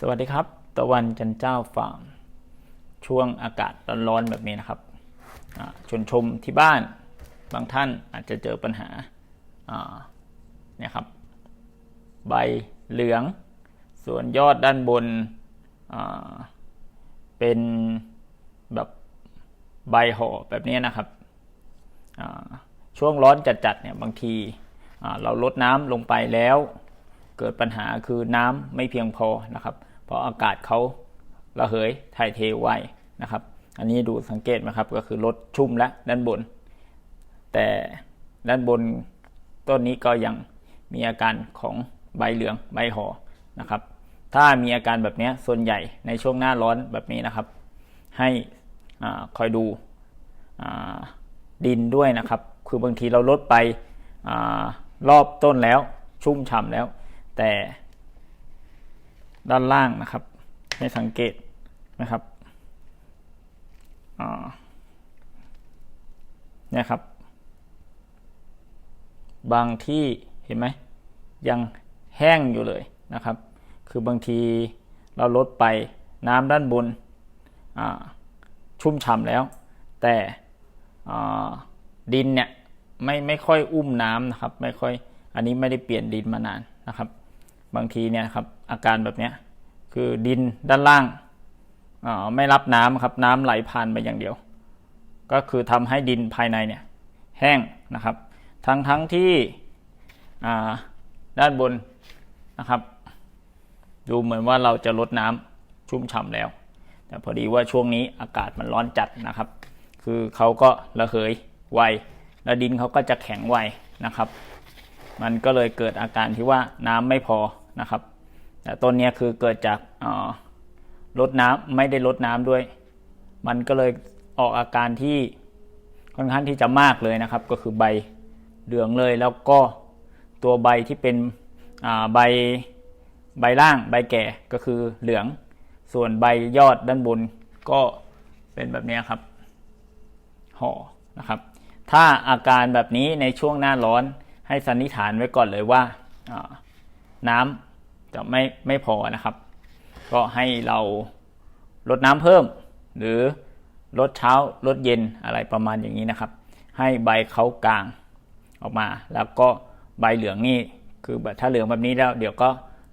สวัสดีครับ ตะวันจันเจ้าฟาร์มช่วงอากาศร้อนๆแบบนี้นะครับชวนชมที่บ้านบางท่านอาจจะเจอปัญหาเนี่ยครับ ใบเหลือง ส่วนยอดด้านบนเป็นแบบใบห่อแบบนี้นะครับช่วงร้อนจัดๆเนี่ยบางทีเราลดน้ำลงไปแล้ว เกิดปัญหาคือน้ำไม่เพียงพอนะครับ เพราะอากาศเขาระเหยถ่ายเทไวนะครับ อันนี้ดูสังเกตไหมครับก็คือลดชุ่มแล้วด้านบน แต่ด้านบนต้นนี้ก็ยังมีอาการของใบเหลืองใบห่อนะครับ ถ้ามีอาการแบบนี้ส่วนใหญ่ในช่วงหน้าร้อนแบบนี้นะครับ ให้อคอยดูดินด้วยนะครับ คือบางทีเราลดไปอรอบต้นแล้วชุ่มฉ่ำแล้ว แต่ด้านล่างนะครับ ให้สังเกตนะครับเนี่ยครับ บางที่เห็นไหมยังแห้งอยู่เลยนะครับ คือบางทีเราลดไปน้ำด้านบนชุ่มฉ่ำแล้ว แต่ดินเนี่ยไม่ไม่ค่อยอุ้มน้ำนะครับ ไม่ค่อยอันนี้ไม่ได้เปลี่ยนดินมานานนะครับ บางทีเนี่ยครับอาการแบบเนี้ยคือดินด้านล่างอ่าไม่รับน้ำครับน้ำไหลผ่านไปอย่างเดียว ก็คือทำให้ดินภายในเนี่ยแห้งนะครับ ทั้งทั้งที่ด้านบนนะครับ ดูเหมือนว่าเราจะลดน้ำชุ่มฉ่ำแล้ว แต่พอดีว่าช่วงนี้อากาศมันร้อนจัดนะครับ คือเขาก็ระเหยไวแล้วดินเขาก็จะแข็งไวนะครับ มันก็เลยเกิดอาการที่ว่าน้ำไม่พอ นะครับแต่ต้นนี้คือเกิดจากลดน้ำไม่ได้ลดน้ำด้วย มันก็เลยออกอาการที่ค่อนข้างที่จะมากเลยนะครับ ก็คือใบเหลืองเลยแล้วก็ตัวใบที่เป็นใบใบล่างใบแก่ก็คือเหลือง ส่วนใบยอดด้านบนก็เป็นแบบนี้ครับห่อนะครับ ถ้าอาการแบบนี้ในช่วงหน้าร้อนให้สันนิษฐานไว้ก่อนเลยว่าน้ำ จะไม่ไม่พอนะครับ ก็ให้เราลดน้ำเพิ่ม หรือลดเช้าลดเย็นอะไรประมาณอย่างนี้นะครับ ให้ใบเขากลางออกมา แล้วก็ใบเหลืองนี่คือแบบถ้าเหลืองแบบนี้แล้วเดี๋ยวก็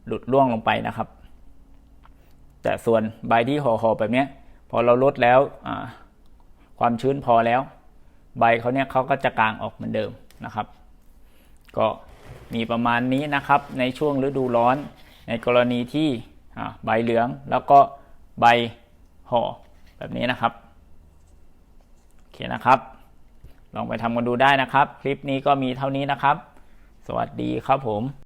หลุดร่วงลงไปนะครับ แต่ส่วนใบที่ห่อๆแบบนี้พอเราลดแล้วความชื้นพอแล้ว ใบเขาเนี่ยเขาก็จะกลางออกเหมือนเดิมนะครับ ก็มีประมาณนี้นะครับในช่วงฤดูร้อน ในกรณีที่ใบเหลืองแล้วก็ใบห่อแบบนี้นะครับ โอเคนะครับ ลองไปทำกันดูได้นะครับ คลิปนี้ก็มีเท่านี้นะครับ สวัสดีครับผม